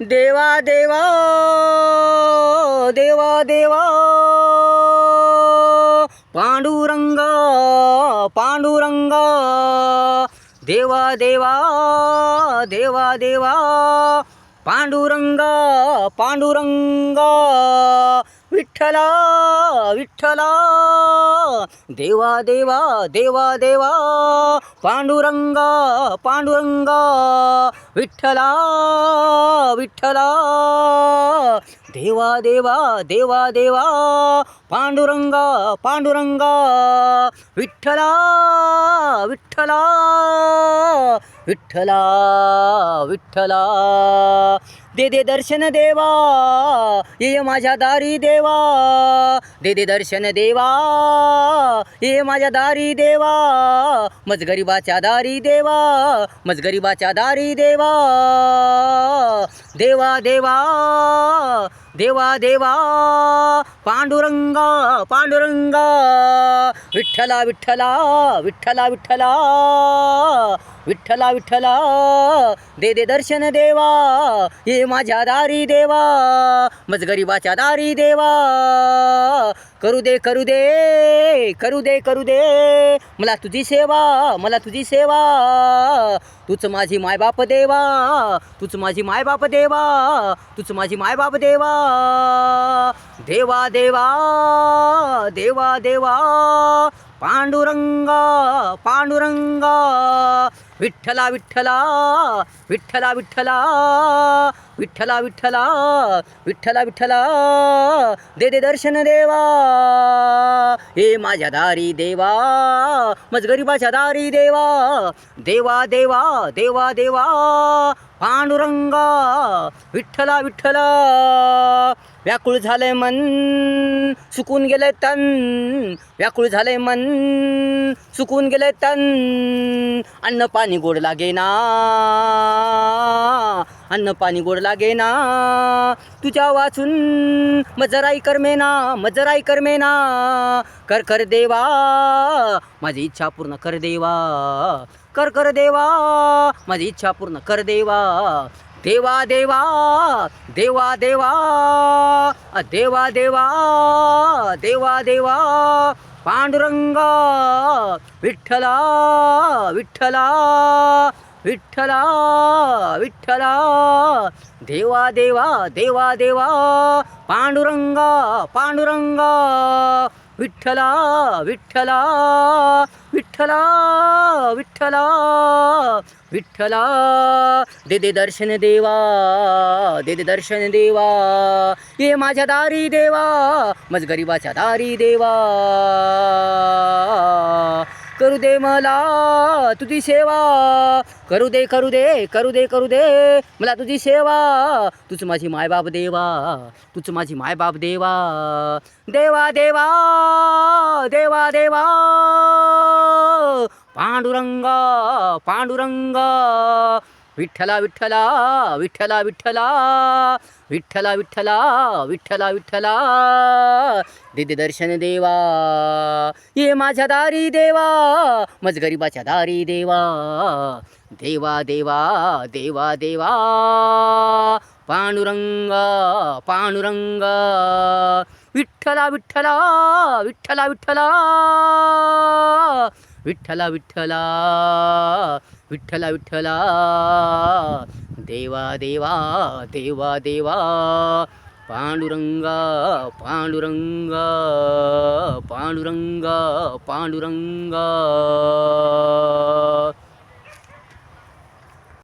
देवा देवा देवा देवा. पांडुरंग पांडुरंग. देवा देवा देवा देवा. पांडुरंग पांडुरंग. विठ्ठला विठ्ठला. देवा देवा देवा देवा. पांडुरंग पांडुरंग विठ्ठला विठ्ठला देवा देवा देवा देवा पांडुरंग पांडुरंग विठ्ठला विठ्ठला. विठ्ठला विठ्ठला. दे दे दर्शन देवा ये माझ्या दारी देवा. दे दे दर्शन देवा ये माझ्या दारी देवा. मज गरीबाच्या दारी देवा मज गरीबाच्या दारी देवा. देवा देवा देवा देवा. पांडुरंगा पांडुरंगा. विठ्ठला विठ्ठला विठ्ठला विठ्ठला. विठ्ठला विठ्ठला दे दे दर्शन देवा ये माझ्या दारी देवा मज गरीबाच्या दारी देवा. करू दे करू दे करू दे करू दे मला तुझी सेवा मला तुझी सेवा. तूच माझी मायबाप देवा तूच माझी मायबाप देवा तूच माझी मायबाप देवा. देवा देवा देवा देवा पांडुरंगा पांडुरंगा विठ्ठला विठ्ठला विठ्ठला विठ्ठला विठ्ठला विठ्ठला विठ्ठला विठ्ठला. दे दे दर्शन देवा. हे माझ्या दारी देवा मज गरीबाच्या दारी देवा देवा देवा देवा देवा पांडुरंगा विठ्ठला विठ्ठला व्याकुळ झालंय मन सुकून गेलंय तन व्याकुळ झालंय मन सुकून गेलंय तन अन्न पाणी गोड लागे ना अन्न पाणी गोड लागे ना तुझ्या वाचून मजराई करमे ना मजराई करमे ना कर कर देवा माझी इच्छा पूर्ण कर देवा. कर कर देवा माझी इच्छा पूर्ण कर देवा. देवा देवा देवा देवा देवा देवा देवा देवा पांडुरंगा विठ्ठला विठ्ठला विठ्ठला विठ्ठला देवा देवा देवा देवा पांडुरंगा पांडुरंगा विठ्ठला विठ्ठला विठ्ठला विठ्ठला विठ्ठला दे दे दर्शन देवा दे दे दर्शन देवा ये माझ्या दारी देवा मज गरीबाच्या दारी देवा. करू दे मला तुझी सेवा. करू दे करू दे करू दे करू दे मला तुझी सेवा. तूच माझी मायबाप देवा तूच माझी मायबाप देवा. देवा देवा देवा देवा. पांडुरंगा पांडुरंगा. विठ्ठला विठ्ठला विठ्ठला विठ्ठला विठ्ठला विठ्ठला विठ्ठला विठ्ठला. दिदे दर्शन देवा ये माझ्या दारी देवा मज गरीबाच्या दारी देवा. देवा देवा देवा देवा. पांडुरंगा पांडुरंगा. विठ्ठला विठ्ठला विठ्ठला विठ्ठला. विठ्ठला विठ्ठला विठ्ठला विठ्ठला. देवा देवा देवा देवा. पांडुरंगा पांडुरंगा पांडुरंगा पांडुरंगा.